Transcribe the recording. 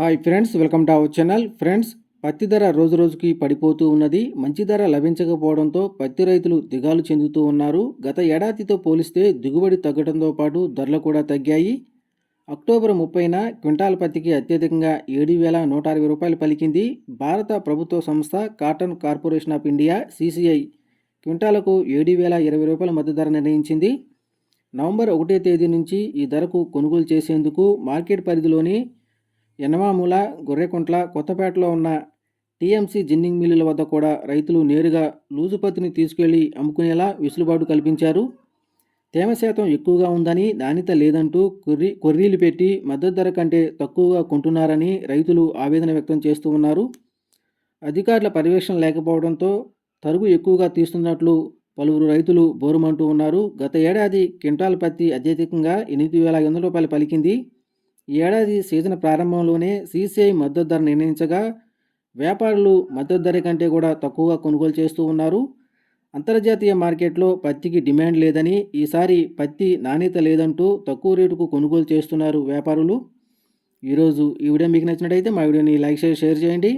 Hi friends welcome to our channel. Friends పత్తి ధర రోజు రోజుకి పడిపోతూ ఉన్నది. మంచి ధర లభించకపోవడంతో పత్తి రైతులు దిగాలు చెందుతూ ఉన్నారు. గత ఏడాదితో పోలిస్తే దిగుబడి తగ్గడంతో పాటు ధరలు కూడా తగ్గాయి. అక్టోబర్ ముప్పైన క్వింటాల్ పత్తికి అత్యధికంగా ఏడు వేల నూట అరవై రూపాయలు పలికింది. భారత ప్రభుత్వ సంస్థ cotton corporation of India CCI క్వింటాలకు ఏడు వేల ఇరవై రూపాయల మద్దతు ధర నిర్ణయించింది. నవంబర్ ఒకటో తేదీ నుంచి ఈ ధరకు కొనుగోలు చేసేందుకు మార్కెట్ పరిధిలోని యనమాముల గొర్రెకుంట్ల కొత్తపేటలో ఉన్న టీఎంసీ జిన్నింగ్ మిల్లుల వద్ద కూడా రైతులు నేరుగా లూజు పత్తిని తీసుకెళ్ళి అమ్ముకునేలా వెసులుబాటు కల్పించారు. తేమ శాతం ఎక్కువగా ఉందని నాణ్యత లేదంటూ కొర్రీ కొర్రీలు పెట్టి మద్దతు ధర కంటే తక్కువగా కొంటున్నారని రైతులు ఆవేదన వ్యక్తం చేస్తూ ఉన్నారు. అధికారుల పర్యవేక్షణ లేకపోవడంతో తరుగు ఎక్కువగా తీస్తున్నట్లు పలువురు రైతులు బోరుమంటూ ఉన్నారు. గత ఏడాది క్వింటాల్ పత్తి అత్యధికంగా ఎనిమిది వేల ఐదు వందల రూపాయలు పలికింది. ఈ ఏడాది సీజన్ ప్రారంభంలోనే సీసీఐ మద్దతు ధర నిర్ణయించగా వ్యాపారులు మద్దతు ధర కంటే కూడా తక్కువగా కొనుగోలు చేస్తూ ఉన్నారు. అంతర్జాతీయ మార్కెట్లో పత్తికి డిమాండ్ లేదని ఈసారి పత్తి నాణ్యత లేదంటూ తక్కువ రేటుకు కొనుగోలు చేస్తున్నారు వ్యాపారులు. ఈరోజు ఈ వీడియో మీకు నచ్చినట్టయితే మా వీడియోని లైక్ చేసి షేర్ చేయండి.